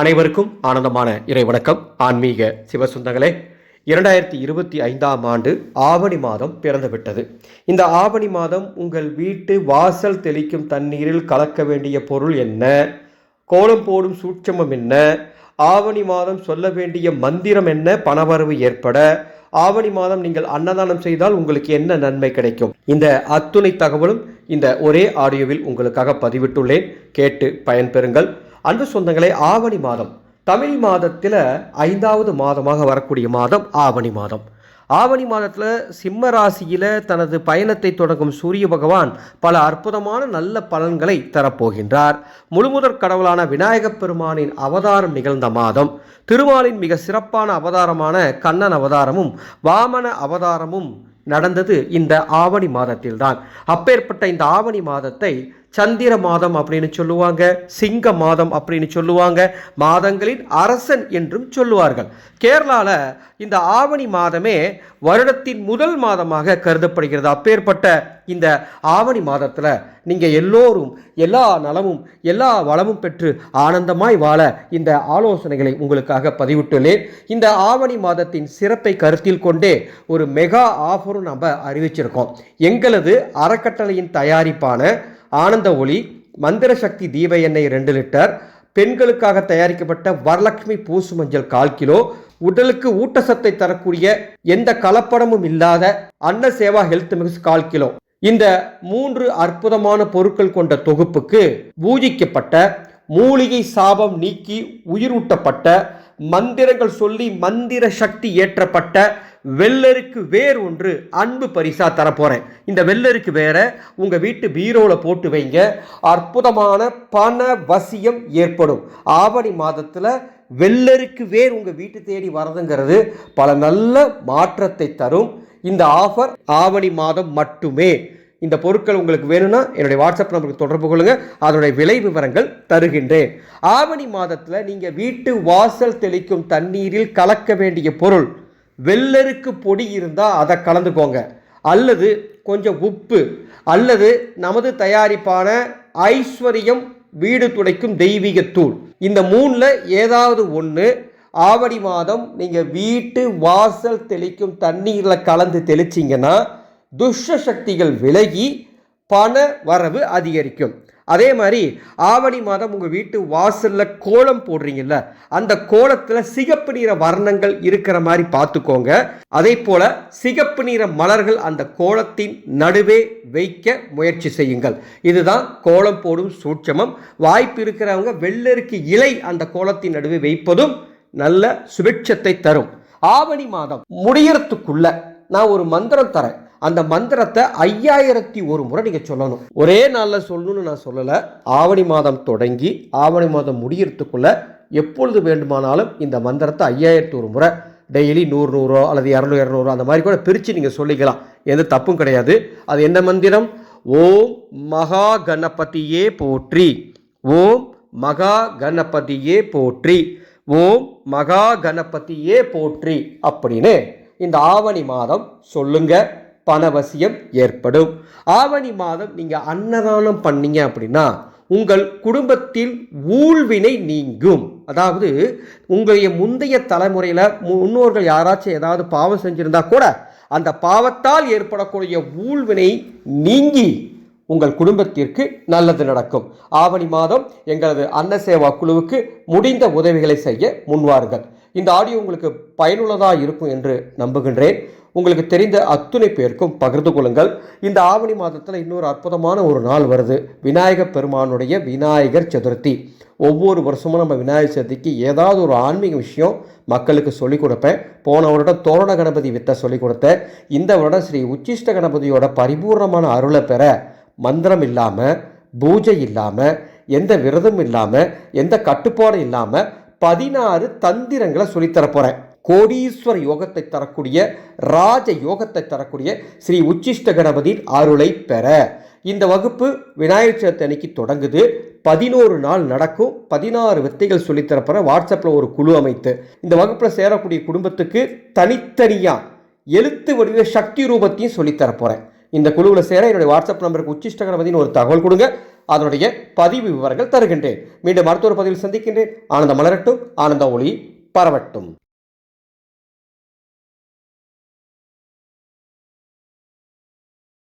அனைவருக்கும் ஆனந்தமான இறை வணக்கம் ஆன்மீக சிவசுந்தங்களே இரண்டாயிரத்தி இருபத்தி ஐந்தாம் ஆண்டு ஆவணி மாதம் பிறந்துவிட்டது. இந்த ஆவணி மாதம் உங்கள் வீட்டு வாசல் தெளிக்கும் தண்ணீரில் கலக்க வேண்டிய பொருள் என்ன? கோலம் போடும் சூட்சமம் என்ன? ஆவணி மாதம் சொல்ல வேண்டிய மந்திரம் என்ன? பணவரவு ஏற்பட. ஆவணி மாதம் நீங்கள் அன்னதானம் செய்தால் உங்களுக்கு என்ன நன்மை கிடைக்கும்? இந்த அத்துணை தகவலும் இந்த ஒரே ஆடியோவில் உங்களுக்காக பதிவிட்டுள்ளேன். கேட்டு பயன்பெறுங்கள். அன்பு சொந்தங்களே ஆவணி மாதம். தமிழ் மாதத்தில் ஐந்தாவது மாதமாக வரக்கூடிய மாதம் ஆவணி மாதம். ஆவணி மாதத்தில் சிம்ம ராசியில் தனது பயணத்தை தொடங்கும் சூரிய பகவான் பல அற்புதமான நல்ல பலன்களை தரப்போகின்றார். முழுமுதற் கடவுளான விநாயகப் பெருமானின் அவதாரம் நிகழ்ந்த மாதம். திருமாலின் மிக சிறப்பான அவதாரமான கண்ணன் அவதாரமும் வாமன அவதாரமும் நடந்தது இந்த ஆவணி மாதத்தில்தான். அப்பேற்பட்ட இந்த ஆவணி மாதத்தை சந்திர மாதம் அப்படின்னு சொல்லுவாங்க சிங்க மாதம் அப்படின்னு சொல்லுவாங்க மாதங்களின் அரசன் என்றும் சொல்லுவார்கள். கேரளாவில் இந்த ஆவணி மாதமே வருடத்தின் முதல் மாதமாக கருதப்படுகிறது. அப்பேற்பட்ட இந்த ஆவணி மாதத்தில் நீங்கள் எல்லோரும் எல்லா நலமும் எல்லா வளமும் பெற்று ஆனந்தமாய் வாழ இந்த ஆலோசனைகளை உங்களுக்காக பதிவிட்டுள்ளேன். இந்த ஆவணி மாதத்தின் சிறப்பை கருத்தில் கொண்டே ஒரு மெகா ஆஃபரும் நம்ம அறிவிச்சிருக்கோம். எங்களது அறக்கட்டளையின் தயாரிப்பான ஆனந்த ஒளி மந்திர சக்தி தீப எண்ணெய் ரெண்டு லிட்டர் பெண்களுக்காக தயாரிக்கப்பட்ட வரலட்சுமி பூசு மஞ்சள் கால் கிலோ உடலுக்கு ஊட்டச்சத்தை தரக்கூடிய எந்த கலப்படமும் இல்லாத அன்ன சேவா ஹெல்த் மிக்ஸ் கால் கிலோ. இந்த மூன்று அற்புதமான பொருட்கள் கொண்ட தொகுப்புக்கு பூஜிக்கப்பட்ட மூலிகை சாபம் நீக்கி உயிரூட்டப்பட்ட மந்திரங்கள் சொல்லி மந்திர சக்தி ஏற்றப்பட்ட வெள்ளருக்கு வேர் ஒன்று அன்பு பரிசாக தரப்போகிறேன் இந்த வெள்ளருக்கு வேற உங்கள் வீட்டு பீரோவில் போட்டு வைங்க. அற்புதமான பண வசியம் ஏற்படும். ஆவணி மாதத்தில் வெள்ளருக்கு வேர் உங்கள் வீட்டு தேடி வரதுங்கிறது பல நல்ல மாற்றத்தை தரும். இந்த ஆஃபர் ஆவணி மாதம் மட்டுமே. இந்த பொருட்கள் உங்களுக்கு வேணும்னா என்னுடைய வாட்ஸ்அப் நம்பருக்கு தொடர்பு கொள்ளுங்கள் அதனுடைய விலை விவரங்கள் தருகின்றேன். ஆவணி மாதத்தில் நீங்கள் வீட்டு வாசல் தெளிக்கும் தண்ணீரில் கலக்க வேண்டிய பொருள் வெள்ளருக்கு பொடி இருந்தால் அதை கலந்துக்கோங்க. அல்லது கொஞ்சம் உப்பு அல்லது நமது தயாரிப்பான ஐஸ்வர்யம் வீடு துடைக்கும் தெய்வீக தூள். இந்த மூணில் ஏதாவது ஒன்று ஆவடி மாதம் நீங்கள் வீட்டு வாசல் தெளிக்கும் தண்ணீரில் கலந்து தெளிச்சிங்கன்னா துஷ்ட சக்திகள் விலகி பண வரவு அதிகரிக்கும். அதே மாதிரி ஆவணி மாதம் உங்கள் வீட்டு வாசலில் கோலம் போடுறீங்கல்ல அந்த கோலத்தில் சிகப்பு நிற வர்ணங்கள் இருக்கிற மாதிரி பார்த்துக்கோங்க. அதே போல் சிகப்பு நிற மலர்கள் அந்த கோலத்தின் நடுவே வைக்க முயற்சி செய்யுங்கள். இதுதான் கோலம் போடும் சூட்சமம். வாய்ப்பு இருக்கிறவங்க வெள்ளருக்கு இலை அந்த கோலத்தின் நடுவே வைப்பதும் நல்ல சுபிட்சத்தை தரும். ஆவணி மாதம் முடியறதுக்குள்ள நான் ஒரு மந்திரம் தரேன். அந்த மந்திரத்தை ஐயாயிரத்தி ஒரு முறை நீங்கள் சொல்லணும். ஒரே நாளில் சொல்லணும்னு நான் சொல்லலை. ஆவணி மாதம் தொடங்கி ஆவணி மாதம் முடியறதுக்குள்ள எப்பொழுது வேண்டுமானாலும் இந்த மந்திரத்தை ஐயாயிரத்தி ஒரு முறை டெய்லி நூறு நூறோ அல்லது இரநூறு இரநூறு அந்த மாதிரி கூட பிரித்து நீங்கள் சொல்லிக்கலாம். எந்த தப்பும் கிடையாது. அது என்ன மந்திரம்? ஓம் மகா கணபதியே போற்றி. ஓம் மகா கணபதியே போற்றி. ஓம் மகா கணபதியே போற்றி. அப்படின்னு இந்த ஆவணி மாதம் சொல்லுங்கள் பணவசியம் ஏற்படும். ஆவணி மாதம் நீங்கள் அன்னதானம் பண்ணீங்க அப்படின்னா உங்கள் குடும்பத்தில் ஊழ்வினை நீங்கும். அதாவது உங்களுடைய முந்தைய தலைமுறையில் முன்னோர்கள் யாராச்சும் ஏதாவது பாவம் செஞ்சிருந்தா கூட அந்த பாவத்தால் ஏற்படக்கூடிய ஊழ்வினை நீங்கி உங்கள் குடும்பத்திற்கு நல்லது நடக்கும். ஆவணி மாதம் எங்களது அன்னசேவா குழுவுக்கு முடிந்த உதவிகளை செய்ய முன்வாருங்கள். இந்த ஆடியோ உங்களுக்கு பயனுள்ளதாக இருக்கும் என்று நம்புகின்றேன். உங்களுக்கு தெரிந்த அத்துணை பேருக்கும் பகிர்ந்து கொள்ளுங்கள். இந்த ஆவணி மாதத்தில் இன்னொரு அற்புதமான ஒரு நாள் வருது. விநாயகர் பெருமானுடைய விநாயகர் சதுர்த்தி. ஒவ்வொரு வருஷமும் நம்ம விநாயகர் சதுர்த்திக்கு ஏதாவது ஒரு ஆன்மீக விஷயம் மக்களுக்கு சொல்லிக் கொடுப்பேன். போன வருடம் தோரண கணபதி வித்தை சொல்லிக் கொடுத்தேன். இந்த வருடம் ஸ்ரீ உச்சிஷ்ட கணபதியோட பரிபூர்ணமான அருளை பெற மந்திரம் இல்லாமல் பூஜை இல்லாமல் எந்த விரதம் இல்லாமல் எந்த கட்டுப்பாடும் இல்லாமல் பதினாறு தந்திரங்களை சொல்லித்தர போகிறேன் கோடீஸ்வர யோகத்தை தரக்கூடிய ராஜ யோகத்தை தரக்கூடிய ஸ்ரீ உச்சிஷ்ட கணபதியின் அருளை பெற. இந்த வகுப்பு விநாயகர் சதுர்த்தி அன்னைக்கு தொடங்குது. பதினோரு நாள் நடக்கும். பதினாறு வித்தைகள் சொல்லித்தரப்போற வாட்ஸ்அப்பில் ஒரு குழு அமைத்து இந்த வகுப்பில் சேரக்கூடிய குடும்பத்துக்கு தனித்தனியாக எழுத்து வடிவ சக்தி ரூபத்தையும் சொல்லித்தரப்போகிறேன் இந்த குழுவில் சேர என்னுடைய வாட்ஸ்அப் நம்பருக்கு உச்சிஷ்ட கணபதினு ஒரு தகவல் கொடுங்க. அதனுடைய பதிவு விவரங்கள் தருகின்றேன். மீண்டும் மருத்துவ பதிவில் சந்திக்கின்றேன். ஆனந்த மலரட்டும் ஆனந்த ஒளி பரவட்டும்.